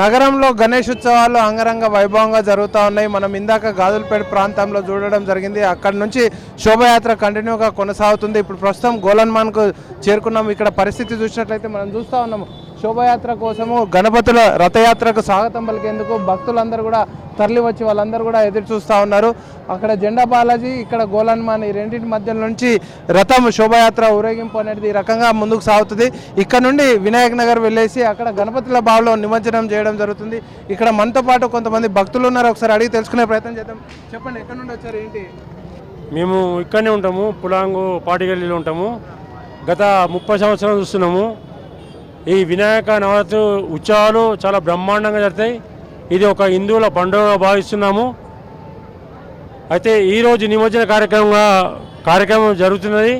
నగరంలో గణేష్ ఉత్సవాలు అంగరంగ వైభవంగా జరుగుతూ ఉన్నాయి. మనం ఇందాక గాజులపేట ప్రాంతంలో చూడడం జరిగింది. అక్కడ నుంచి శోభయాత్ర కంటిన్యూగా కొనసాగుతుంది. ఇప్పుడు ప్రస్తుతం గోలన్మాన్కు చేరుకున్నాం ఇక్కడ పరిస్థితి చూసినట్లయితే మనం చూస్తూ ఉన్నాము. శోభయాత్ర కోసము గణపతుల రథయాత్రకు స్వాగతం పలికేందుకు భక్తులందరూ కూడా తరలి వచ్చి వాళ్ళందరూ కూడా ఎదురు చూస్తూ ఉన్నారు. అక్కడ జెండా బాలాజీ ఇక్కడ గోలన్మాన్ ఈ రెండింటి మధ్య నుంచి రథం శోభయాత్ర ఊరేగింపు అనేది ఈ రకంగా ముందుకు సాగుతుంది. ఇక్కడ నుండి వినాయక్ నగర్ వెళ్ళేసి అక్కడ గణపతుల బావిలో నిమజ్జనం చేయడం జరుగుతుంది. ఇక్కడ మనతో పాటు కొంతమంది భక్తులు ఉన్నారు. ఒకసారి అడిగి తెలుసుకునే ప్రయత్నం చేద్దాం. చెప్పండి ఎక్కడ నుండి వచ్చారు ఏంటి? మేము ఇక్కడనే ఉంటాము పులాంగు పాటిగల్లీలో ఉంటాము. గత ముప్పై సంవత్సరాలు చూస్తున్నాము. ఈ వినాయక నవరాత్రి ఉత్సవాలు చాలా బ్రహ్మాండంగా జరుగుతాయి. ఇది ఒక హిందువుల పండుగగా భావిస్తున్నాము. అయితే ఈరోజు నిమజ్జన కార్యక్రమంగా కార్యక్రమం జరుగుతున్నది.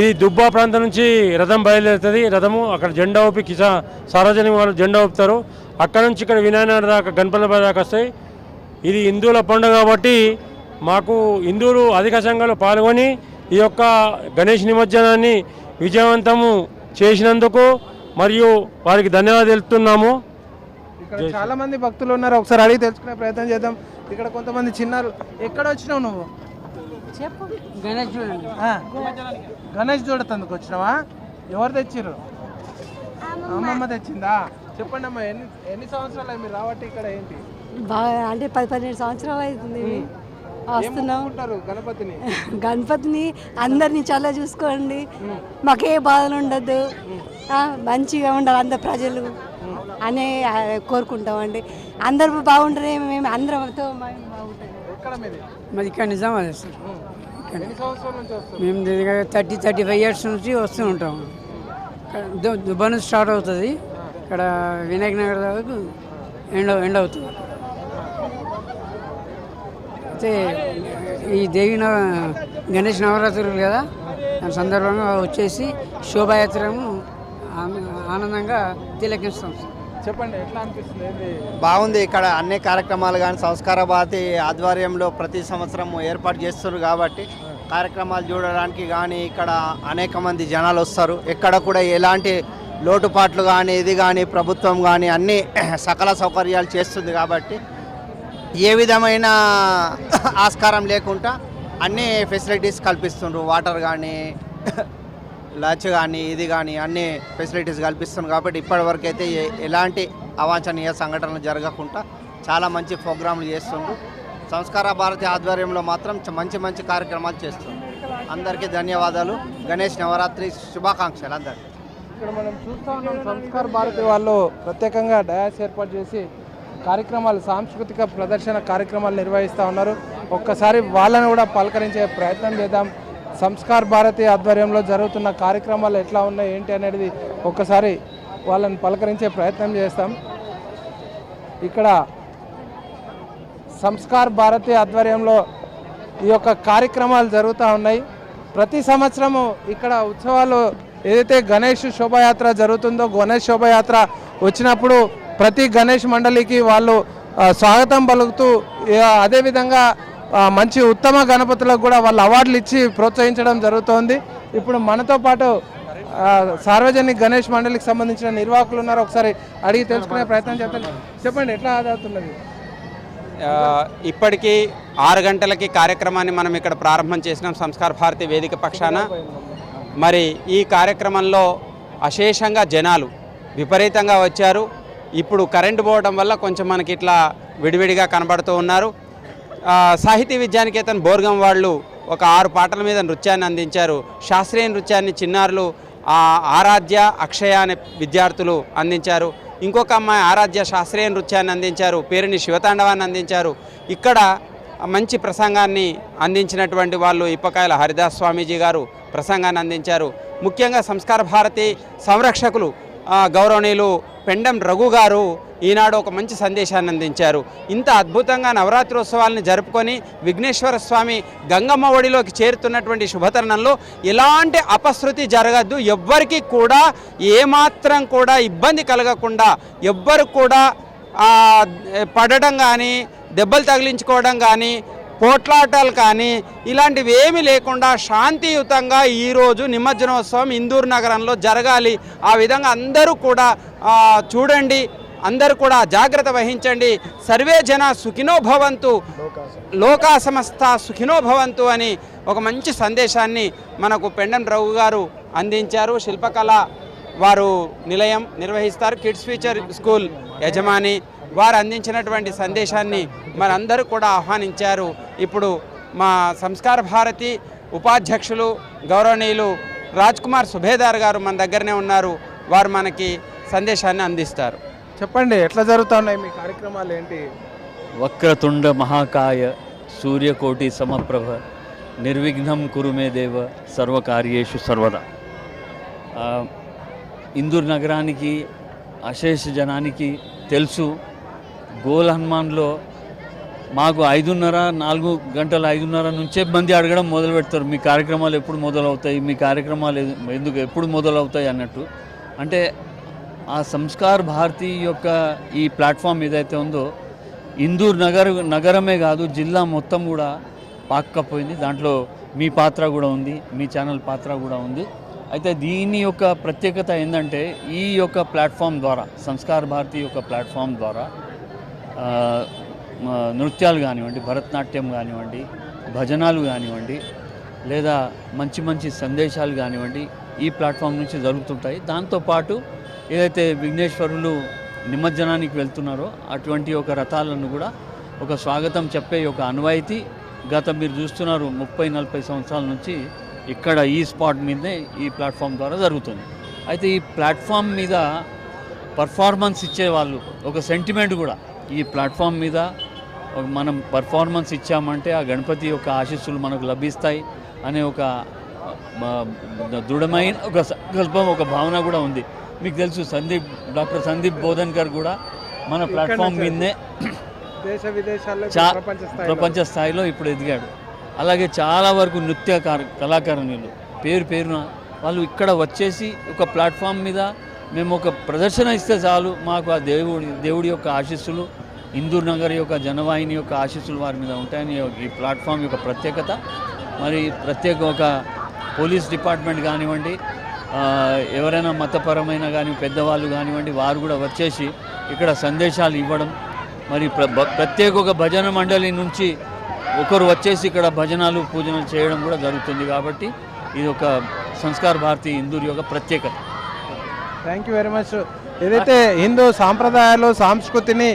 ఇది దుబ్బా ప్రాంతం నుంచి రథం బయలుదేరుతుంది. రథము అక్కడ జెండా ఊపి కిసా సార్వజనిక వాళ్ళు జెండా ఊపుతారు. అక్కడ నుంచి ఇక్కడ వినాయక దాకా గణపతి దాకా వస్తాయి. ఇది హిందువుల పండుగ కాబట్టి మాకు హిందువులు అధిక సంఖ్యలో పాల్గొని ఈ యొక్క గణేష్ నిమజ్జనాన్ని విజయవంతము చేసినందుకు మరియు వారికి ధన్యవాదాలు తెలుపుతున్నాము. ఇక్కడ చాలా మంది భక్తులు ఉన్నారు. ఒకసారి అడిగి తెలుసుకునే ప్రయత్నం చేద్దాం. ఇక్కడ కొంతమంది చిన్నారు. ఎక్కడ వచ్చినావు నువ్వు? చెప్పు. గణేష్ చూడండి ఆ, గణేష్ చూడతందుకు వచ్చినావా? ఎవరు తెచ్చిర్రు? అమ్మమ్మ. తెచ్చిందా? చెప్పండి అమ్మా ఎన్ని ఎన్ని సంవత్సరాలు మీరు రావట్టి ఇక్కడ ఏంటి? బాగా అంటే పది పన్నెండు సంవత్సరాలు అవుతుంది. వస్తున్నాం. ఉంటారు గణపతిని? గణపతిని అందరినీ చల్ల చూసుకోండి. మాకే బాధలు ఉండద్దు మంచిగా ఉండాలి అందరు ప్రజలు అనే కోరుకుంటామండి. అందరూ బాగుంటారే మేము అందరంతో మీది? ఇక్కడ నిజామాబాద్ సార్. మేము దగ్గర థర్టీ థర్టీ ఫైవ్ ఇయర్స్ నుంచి వస్తూ ఉంటాం. దుబ్బా నుంచి స్టార్ట్ అవుతుంది. ఇక్కడ వినాయక నగర్ దాకా ఎండ్ ఎండ్ అవుతుంది. అయితే ఈ దేవి నవ గణేష్ నవరాత్రులు కదా దాని సందర్భంగా వచ్చేసి శోభాయాత్రము ఆనందంగా తిలకిస్తాం చెప్పండి ఎట్లా అనిపిస్తుంది? బాగుంది ఇక్కడ అన్ని కార్యక్రమాలు కానీ సంస్కార భారతి ఆధ్వర్యంలో ప్రతి సంవత్సరం ఏర్పాటు చేస్తున్నారు కాబట్టి కార్యక్రమాలు చూడడానికి కానీ ఇక్కడ అనేక మంది జనాలు వస్తారు. ఎక్కడ కూడా ఎలాంటి లోటుపాట్లు కానీ ఇది కానీ ప్రభుత్వం కానీ అన్ని సకల సౌకర్యాలు చేస్తుంది కాబట్టి ఏ విధమైన ఆస్కారం లేకుండా అన్ని ఫెసిలిటీస్ కల్పిస్తుండ్రు. వాటర్ కానీ లంచ్ కానీ ఇది కానీ అన్ని ఫెసిలిటీస్ కల్పిస్తుంది కాబట్టి ఇప్పటివరకు అయితే ఎలాంటి అవాంఛనీయ సంఘటనలు జరగకుండా చాలా మంచి ప్రోగ్రాంలు చేస్తుండ్రు. సంస్కార భారతి ఆధ్వర్యంలో మాత్రం మంచి మంచి కార్యక్రమాలు చేస్తుంది అందరికీ ధన్యవాదాలు. గణేష్ నవరాత్రి శుభాకాంక్షలు అందరికీ. ఇక్కడ మనం చూస్తా ఉన్నాం సంస్కార్ భారతి వాళ్ళు ప్రత్యేకంగా డయాస్ ఏర్పాటు చేసి కార్యక్రమాలు సాంస్కృతిక ప్రదర్శన కార్యక్రమాలు నిర్వహిస్తూ ఉన్నారు. ఒక్కసారి వాళ్ళని కూడా పలకరించే ప్రయత్నం చేద్దాం. సంస్కార్ భారతి ఆధ్వర్యంలో జరుగుతున్న కార్యక్రమాలు ఎట్లా ఉన్నాయి ఏంటి అనేది ఒక్కసారి వాళ్ళని పలకరించే ప్రయత్నం చేస్తాం. ఇక్కడ సంస్కార్ భారతి ఆధ్వర్యంలో ఈ యొక్క కార్యక్రమాలు జరుగుతూ ఉన్నాయి. ప్రతి సంవత్సరము ఇక్కడ ఉత్సవాలు ఏదైతే గణేష్ శోభాయాత్ర జరుగుతుందో గణేష్ శోభాయాత్ర వచ్చినప్పుడు ప్రతి గణేష్ మండలికి వాళ్ళు స్వాగతం పలుకుతూ అదేవిధంగా మంచి ఉత్తమ గణపతులకు కూడా వాళ్ళు అవార్డులు ఇచ్చి ప్రోత్సహించడం జరుగుతోంది. ఇప్పుడు మనతో పాటు సార్వజనిక గణేష్ మండలికి సంబంధించిన నిర్వాహకులు ఉన్నారు ఒకసారి అడిగి తెలుసుకునే ప్రయత్నం చేస్తాను చెప్పండి ఎట్లా ఆదవుతున్నది ఇప్పటికీ ఆరు గంటలకి కార్యక్రమాన్ని మనం ఇక్కడ ప్రారంభం చేసినాం సంస్కార భారతి వేదిక పక్షాన. మరి ఈ కార్యక్రమంలో అశేషంగా జనాలు విపరీతంగా వచ్చారు. ఇప్పుడు కరెంటు పోవడం వల్ల కొంచెం మనకి ఇట్లా విడివిడిగా కనబడుతూ ఉన్నారు. సాహితీ విద్యానికేతన్ బోర్గం వాళ్ళు ఒక ఆరు పాటల మీద నృత్యాన్ని అందించారు. శాస్త్రీయ నృత్యాన్ని చిన్నారులు ఆరాధ్య అక్షయ అనే విద్యార్థులు అందించారు. ఇంకొక అమ్మాయి ఆరాధ్య శాస్త్రీయ నృత్యాన్ని అందించారు. పేరుని శివతాండవాన్ని అందించారు. ఇక్కడ మంచి ప్రసంగాన్ని అందించినటువంటి వాళ్ళు ఇప్పకాయల హరిదాస్ స్వామీజీ గారు ప్రసంగాన్ని అందించారు. ముఖ్యంగా సంస్కార భారతి సంరక్షకులు గౌరవనీయులు పెండం రఘు గారు ఈనాడు ఒక మంచి సందేశాన్ని అందించారు. ఇంత అద్భుతంగా నవరాత్రోత్సవాలను జరుపుకొని విఘ్నేశ్వర స్వామి గంగమ్మ ఒడిలోకి చేరుతున్నటువంటి శుభతరుణంలో ఎలాంటి అపశృతి జరగద్దు. ఎవ్వరికి కూడా ఏమాత్రం కూడా ఇబ్బంది కలగకుండా ఎవ్వరు కూడా పడడం కానీ దెబ్బలు తగిలించుకోవడం కానీ పోట్లాటాలు కానీ ఇలాంటివి ఏమీ లేకుండా శాంతియుతంగా ఈరోజు నిమజ్జనోత్సవం ఇందూరు నగరంలో జరగాలి. ఆ విధంగా అందరూ కూడా చూడండి. అందరూ కూడా జాగ్రత్త వహించండి. సర్వే జన సుఖినో భవంతు. లోకా సమస్త సుఖినో భవంతు అని ఒక మంచి సందేశాన్ని మనకు పెండం రఘు గారు అందించారు. శిల్పకళ వారు నిలయం నిర్వహిస్తారు. కిడ్స్ ఫ్యూచర్ స్కూల్ యజమాని వారు అందించినటువంటి సందేశాన్ని మనందరూ కూడా ఆహ్వానించారు. ఇప్పుడు మా సంస్కార భారతి ఉపాధ్యక్షులు గౌరవనీయులు రాజ్ కుమార్ సుభేదార్ గారు మన దగ్గరనే ఉన్నారు. వారు మనకి సందేశాన్ని అందిస్తారు. చెప్పండి ఎట్లా జరుగుతా ఉన్నాయి మీ కార్యక్రమాలు ఏంటి? వక్రతుండ మహాకాయ సూర్యకోటి సమప్రభ నిర్విఘ్నం కురుమే దేవ సర్వకార్యేషు సర్వదా. ఇందూర్ నగరానికి అశేష జనానికి తెలుసు గోల్ హనుమాన్లో మాకు ఐదున్నర నాలుగు గంటల ఐదున్నర నుంచే మంది అడగడం మొదలు పెడతారు. మీ కార్యక్రమాలు ఎప్పుడు మొదలవుతాయి? మీ కార్యక్రమాలు ఎదు- ఎందుకు ఎప్పుడు మొదలవుతాయి అన్నట్టు. అంటే ఆ సంస్కార్ భారతి యొక్క ఈ ప్లాట్ఫామ్ ఏదైతే ఉందో ఇందూర్ నగర నగరమే కాదు జిల్లా మొత్తం కూడా పాక్కపోయింది. దాంట్లో మీ పాత్ర కూడా ఉంది మీ ఛానల్ పాత్ర కూడా ఉంది. అయితే దీని యొక్క ప్రత్యేకత ఏంటంటే ఈ యొక్క ప్లాట్ఫామ్ ద్వారా సంస్కార్ భారతి యొక్క ప్లాట్ఫామ్ ద్వారా నృత్యాలు కానివ్వండి భరతనాట్యం కానివ్వండి భజనాలు కానివ్వండి లేదా మంచి మంచి సందేశాలు కానివ్వండి ఈ ప్లాట్ఫామ్ నుంచి జరుగుతుంటాయి. దాంతోపాటు ఏదైతే విఘ్నేశ్వరులు నిమజ్జనానికి వెళ్తున్నారో అటువంటి ఒక రథాలను కూడా ఒక స్వాగతం చెప్పే ఒక అనువాయితీ గత మీరు చూస్తున్నారు ముప్పై నలభై సంవత్సరాల నుంచి ఇక్కడ ఈ స్పాట్ మీదనే ఈ ప్లాట్ఫామ్ ద్వారా జరుగుతుంది. అయితే ఈ ప్లాట్ఫామ్ మీద పర్ఫార్మెన్స్ ఇచ్చేవాళ్ళు ఒక సెంటిమెంట్ కూడా ఈ ప్లాట్ఫామ్ మీద మనం పర్ఫార్మెన్స్ ఇచ్చామంటే ఆ గణపతి యొక్క ఆశీస్సులు మనకు లభిస్తాయి. అనే ఒక దృఢమైన ఒక సంకల్పం ఒక భావన కూడా ఉంది. మీకు తెలుసు సందీప్ డాక్టర్ సందీప్ బోధన్కర్ కూడా మన ప్లాట్ఫామ్ మీదనే దేశ విదేశాల్లో చా ప్రపంచ స్థాయిలో ఇప్పుడు ఎదిగాడు. అలాగే చాలా వరకు నృత్య కార- కళాకారులు పేరు పేరున వాళ్ళు ఇక్కడ వచ్చేసి ఒక ప్లాట్ఫామ్ మీద మేము ఒక ప్రదర్శన ఇస్తే చాలు మాకు ఆ దేవుడి దేవుడి యొక్క ఆశీస్సులు ఇందూర్ నగర్ యొక్క జనవాహిని యొక్క ఆశీస్సులు వారి మీద ఉంటాయని ఈ ప్లాట్ఫామ్ యొక్క ప్రత్యేకత. మరి ప్రత్యేక ఒక పోలీస్ డిపార్ట్మెంట్ కానివ్వండి ఎవరైనా మతపరమైన కానీ పెద్దవాళ్ళు కానివ్వండి వారు కూడా వచ్చేసి ఇక్కడ సందేశాలు ఇవ్వడం. మరి ప్ర ప్రత్యేక ఒక భజన మండలి నుంచి ఒకరు వచ్చేసి ఇక్కడ భజనాలు పూజనలు చేయడం కూడా జరుగుతుంది కాబట్టి ఇది ఒక సంస్కార భారతి హిందూ యొక్క ప్రత్యేకత. థ్యాంక్ యూ వెరీ మచ్ ఏదైతే హిందూ సాంప్రదాయాలు సంస్కృతిని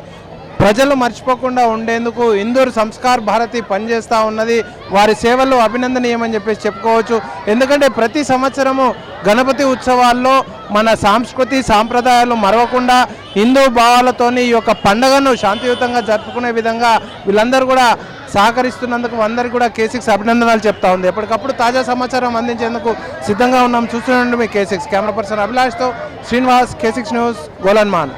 ప్రజలు మర్చిపోకుండా ఉండేందుకు ఇందూరు సంస్కార్ భారతి పనిచేస్తూ ఉన్నది. వారి సేవలు అభినందనీయమని చెప్పేసి చెప్పుకోవచ్చు. ఎందుకంటే ప్రతి సంవత్సరము గణపతి ఉత్సవాల్లో మన సాంస్కృతి సాంప్రదాయాలు మరవకుండా హిందూ భావాలతోని ఈ యొక్క పండుగను శాంతియుతంగా జరుపుకునే విధంగా వీళ్ళందరూ కూడా సహకరిస్తున్నందుకు అందరికీ కూడా కేసిక్స్ అభినందనలు చెప్తా ఉంది. ఎప్పటికప్పుడు తాజా సమాచారం అందించేందుకు సిద్ధంగా ఉన్నాం. చూస్తుండండి మీ కేసిక్స్ కెమెరా పర్సన్ అభిలాష్తో శ్రీనివాస్ కేసిక్స్ న్యూస్ గోలన్మాన్